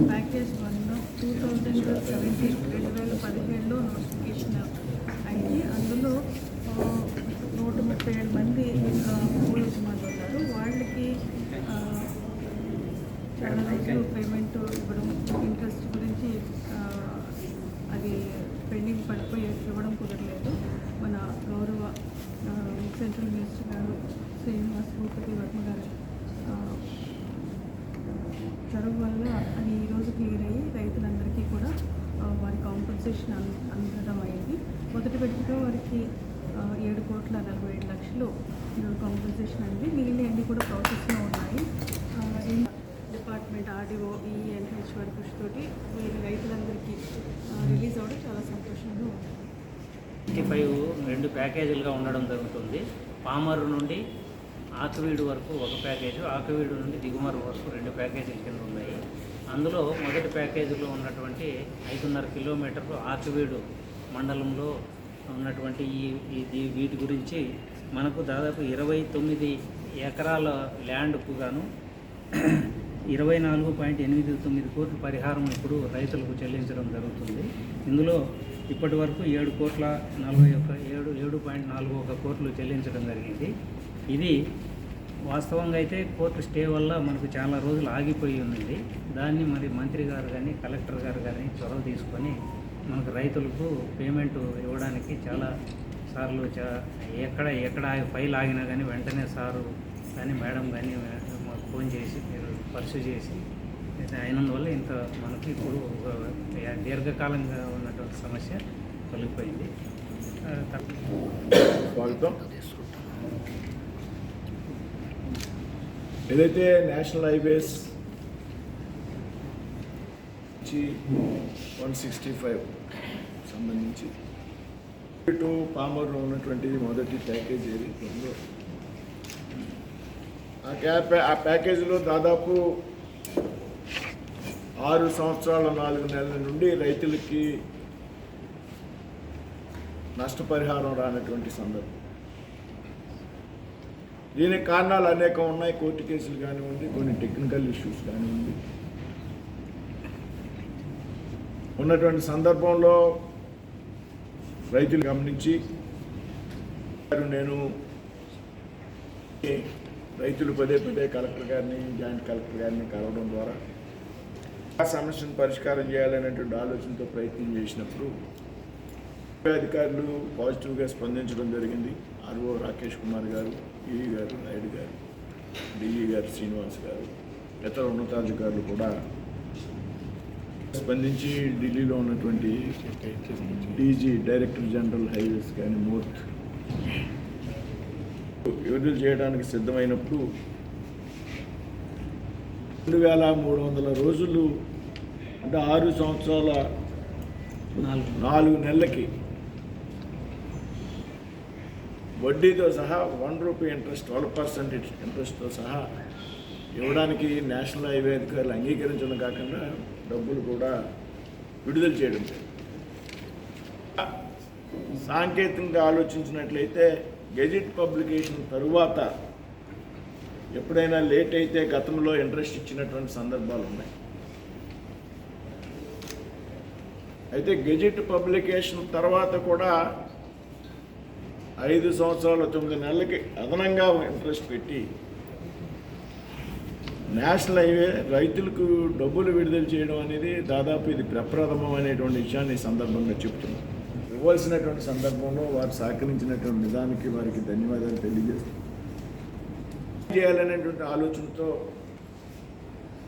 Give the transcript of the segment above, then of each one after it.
Package one two thousand seventeen రెండు వేల పదిహేడులో నోటిఫికేషన్ అయింది అందులో నూట ముప్పై ఏడు మంది ఆ, మూల కుమారులు ఉన్నారు వాళ్ళకి చాలా రోజులు పేమెంట్ ఇవ్వడం ఇంట్రెస్ట్ గురించి అది పెండింగ్ పడిపోయి ఇవ్వడం కుదరలేదు. మన గౌరవ సెంట్రల్ మినిస్టర్ గారు శ్రీనివాస్ భూపతి వర్మ గారు చదువు వల్ల అది ఈరోజు క్లియర్ అయ్యి రైతులందరికీ కూడా వారి కాంపన్సేషన్ అందడం అయింది. మొదటి విడతలో వారికి ఏడు కోట్ల నలభై ఏడు లక్షలు కాంపన్సేషన్ అయింది మిగిలిన అన్ని కూడా ప్రాసెస్లో ఉన్నాయి ఆ, ఈ డిపార్ట్మెంట్ ఆర్డీఓ ఈఎన్హెచ్ వారి కృషితోటి వీరి రైతులందరికీ ఆ, రిలీజ్ అవ్వడం చాలా సంతోషంగా ఉంది ఫిఫ్టీ ఫైవ్ రెండు ప్యాకేజీలుగా ఉండడం జరుగుతుంది. పామరు నుండి ఆకువీడు వరకు ఒక ప్యాకేజు ఆకువీడు నుండి దిగుమరు వరకు రెండు ప్యాకేజీల కింద ఉన్నాయి. అందులో మొదటి ప్యాకేజీలో ఉన్నటువంటి ఐదున్నర కిలోమీటర్లు ఆకువీడు మండలంలో ఉన్నటువంటి ఈ ఈ వీటి గురించి మనకు దాదాపు ఇరవై తొమ్మిది ఎకరాల ల్యాండ్కు గాను ఇరవై నాలుగు పాయింట్ ఎనిమిది తొమ్మిది కోట్ల పరిహారం ఇప్పుడు రైతులకు చెల్లించడం జరుగుతుంది. ఇందులో ఇప్పటి వరకు ఏడు కోట్ల నలభై ఒక ఏడు ఏడు పాయింట్ నాలుగు ఒక కోట్లు చెల్లించడం జరిగింది. ఇది వాస్తవంగా అయితే కోర్టు స్టే వల్ల మనకు చాలా రోజులు ఆగిపోయి ఉంది దాన్ని మరి మంత్రి గారు కానీ కలెక్టర్ గారు కానీ చొరవ తీసుకొని మనకు రైతులకు పేమెంట్ ఇవ్వడానికి చాలా సార్లు చా ఎక్కడ ఎక్కడ ఫైల్ ఆగినా కానీ వెంటనే సారు కానీ మేడం కానీ ఫోన్ చేసి మీరు పర్సూ చేసి అయినందు అయినందువల్ల ఇంత మనకి ఇప్పుడు ఒక దీర్ఘకాలంగా ఉన్నటువంటి సమస్య తొలగిపోయింది. ఏదైతే national highways one sixty five సంబంధించి టు పామర్లో ఉన్నటువంటి మొదటి ప్యాకేజ్ ఏది ఉందో ఆ క్యాప్ ఆ ప్యాకేజీలో దాదాపు ఆరు సంవత్సరాల నాలుగు నెలల నుండి రైతులకి నష్టపరిహారం రానటువంటి సందర్భం. దీనికి కారణాలు అనేకం ఉన్నాయి. కోర్టు కేసులు కానివ్వండి కొన్ని టెక్నికల్ ఇష్యూస్ కానివ్వండి. ఉన్నటువంటి సందర్భంలో రైతులు గమనించి నేను రైతులు పదే పదే కలెక్టర్ గారిని జాయింట్ కలెక్టర్ గారిని కలవడం ద్వారా ఆ సమస్యను పరిష్కారం చేయాలనేటువంటి ఆలోచనతో ప్రయత్నం చేసినప్పుడు అధికారులు పాజిటివ్గా స్పందించడం జరిగింది. ఆర్ఓ రాకేష్ కుమార్ గారు ఈవీ గారు నాయుడు గారు డిఈ గారు శ్రీనివాస్ గారు ఇతర ఉన్నతాధికారులు కూడా స్పందించి ఢిల్లీలో ఉన్నటువంటి డీజీ డైరెక్టర్ జనరల్ హైవేస్ కానీ మూర్త్ విడుదల చేయడానికి సిద్ధమైనప్పుడు రెండు వేల మూడు వందల రోజులు అంటే ఆరు సంవత్సరాల నాలుగు నెలలకి వడ్డీతో సహా one rupee interest twelve percent ఇంట్రెస్ట్తో సహా ఇవ్వడానికి నేషనల్ హైవే అధికారులు అంగీకరించడం కాకుండా డబ్బులు కూడా విడుదల చేయడం సాంకేతికంగా ఆలోచించినట్లయితే గెజిట్ పబ్లికేషన్ తరువాత ఎప్పుడైనా లేట్ అయితే గతంలో ఇంట్రెస్ట్ ఇచ్చినటువంటి సందర్భాలు ఉన్నాయి. అయితే గెజిట్ పబ్లికేషన్ తర్వాత కూడా ఐదు సంవత్సరాలు తొమ్మిది నెలలకి అదనంగా ఇంట్రెస్ట్ పెట్టి నేషనల్ హైవే రైతులకు డబ్బులు విడుదల చేయడం అనేది దాదాపు ఇది ప్రప్రథమం అనేటువంటి విషయాన్ని ఈ సందర్భంగా చెప్తున్నాను ఇవ్వాల్సినటువంటి సందర్భంలో వారు సహకరించినటువంటి నిజానికి వారికి ధన్యవాదాలు తెలియజేస్తాం చేయాలనేటువంటి ఆలోచనతో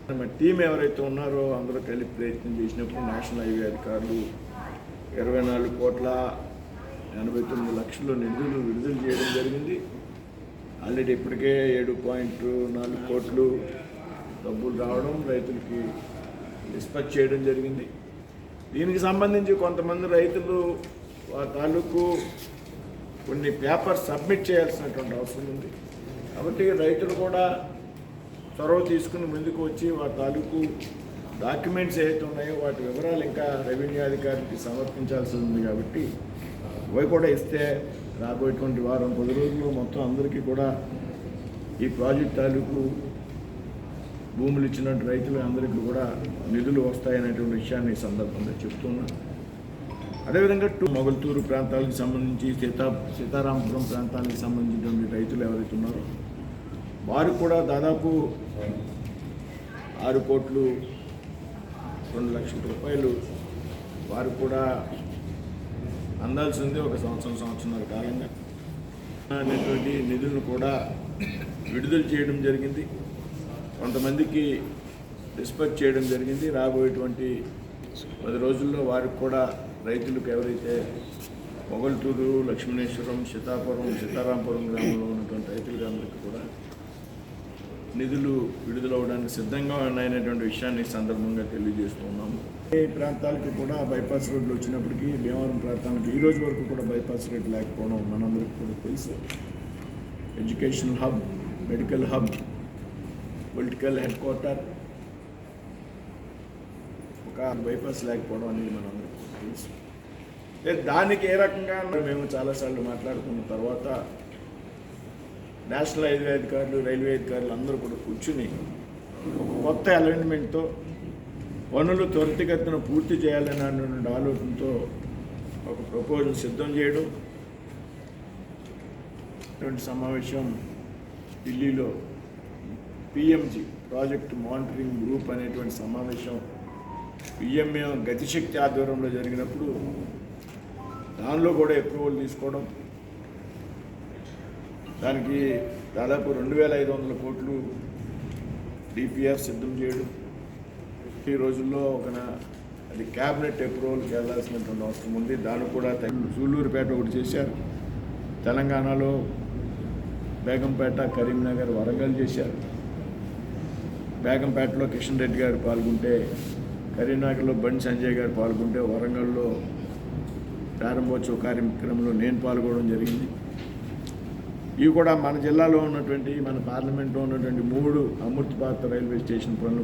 మన టీం ఎవరైతే ఉన్నారో అందరూ కలిపి ప్రయత్నం చేసినప్పుడు నేషనల్ హైవే అధికారులు ఇరవై నాలుగు కోట్ల ఎనభై తొమ్మిది లక్షలు నిధులు విడుదల చేయడం జరిగింది. ఆల్రెడీ ఇప్పటికే ఏడు పాయింట్ నాలుగు కోట్లు డబ్బులు రావడం రైతులకి నిష్పత్తి చేయడం జరిగింది. దీనికి సంబంధించి కొంతమంది రైతులు తాలూకు కొన్ని పేపర్ సబ్మిట్ చేయాల్సినటువంటి అవసరం ఉంది. కాబట్టి రైతులు కూడా చొరవ తీసుకుని ముందుకు వచ్చి వారి తాలూకు డాక్యుమెంట్స్ ఏవైతే ఉన్నాయో వాటి వివరాలు ఇంకా రెవెన్యూ అధికారికి సమర్పించాల్సి ఉంది కాబట్టి అవి కూడా ఇస్తే రాబోయేటువంటి వారం పది రోజుల్లో మొత్తం అందరికీ కూడా ఈ ప్రాజెక్ట్ తాలూకు భూములు ఇచ్చినట్టు రైతులు అందరికీ కూడా నిధులు వస్తాయనేటువంటి విషయాన్ని ఈ సందర్భంగా చెప్తున్నాను అదేవిధంగా టూ మొగల్తూరు ప్రాంతాలకు సంబంధించి సీతా సీతారామపురం ప్రాంతాలకు సంబంధించినటువంటి రైతులు ఎవరైతే ఉన్నారో వారు కూడా దాదాపు ఆరు కోట్లు రెండు లక్షల రూపాయలు వారు కూడా అందాల్సింది ఒక సంవత్సరం సంవత్సరాల కాలంగా. అనేటువంటి నిధులను కూడా విడుదల చేయడం జరిగింది. కొంతమందికి డిస్పచ్ చేయడం జరిగింది. రాబోయేటువంటి పది రోజుల్లో వారికి కూడా రైతులకు ఎవరైతే మొగల్తూరు లక్ష్మణేశ్వరం సీతాపురం సీతారాంపురం గ్రామంలో ఉన్నటువంటి రైతులకు అందరికీ కూడా నిధులు విడుదలవడానికి సిద్ధంగా ఉన్నాయనేటువంటి విషయాన్ని సందర్భంగా తెలియజేస్తూ ఉన్నాము. ఏ ప్రాంతాలకి కూడా బైపాస్ రోడ్లు వచ్చినప్పటికీ భీమవరం ప్రాంతానికి ఈ రోజు వరకు కూడా బైపాస్ రోడ్ లేకపోవడం మనందరికీ కూడా తెలుసు. Education hub medical hub political head quarter ఒక బైపాస్ లేకపోవడం అనేది మనందరికీ తెలుసు దానికి ఏ రకంగా మేము చాలాసార్లు మాట్లాడుకున్న తర్వాత నేషనల్ హైవే అధికారులు రైల్వే అధికారులు అందరూ కూడా కూర్చుని ఒక కొత్త అలైన్మెంట్తో పనులు త్వరితగతిన పూర్తి చేయాలని అన్నటువంటి ఆలోచనతో ఒక ప్రపోజల్ సిద్ధం చేయడం ఇటువంటి సమావేశం ఢిల్లీలో పిఎంజీ ప్రాజెక్ట్ మానిటరింగ్ గ్రూప్ అనేటువంటి సమావేశం పిఎంఏ గతిశక్తి ఆధ్వర్యంలో జరిగినప్పుడు దానిలో కూడా అప్రూవల్ తీసుకోవడం. దానికి దాదాపు రెండు వేల ఐదు వందల కోట్లు డిపిఆర్ సిద్ధం చేయడం. ఈ రోజుల్లో ఒక అది క్యాబినెట్ అప్రూవల్కి వెళ్ళాల్సినటువంటి అవసరం ఉంది. దాన్ని కూడా సూళ్ళూరుపేట ఒకటి చేశారు. తెలంగాణలో బేగంపేట కరీంనగర్ వరంగల్ చేశారు. బేగంపేటలో కిషన్ రెడ్డి గారు పాల్గొంటే కరీంనగర్లో బండి సంజయ్ గారు పాల్గొంటే వరంగల్లో ప్రారంభోత్సవ కార్యక్రమంలో నేను పాల్గొనడం జరిగింది. ఇవి కూడా మన జిల్లాలో ఉన్నటువంటి మన పార్లమెంట్లో ఉన్నటువంటి మూడు అమృత్ భారత్ రైల్వే స్టేషన్ పనులు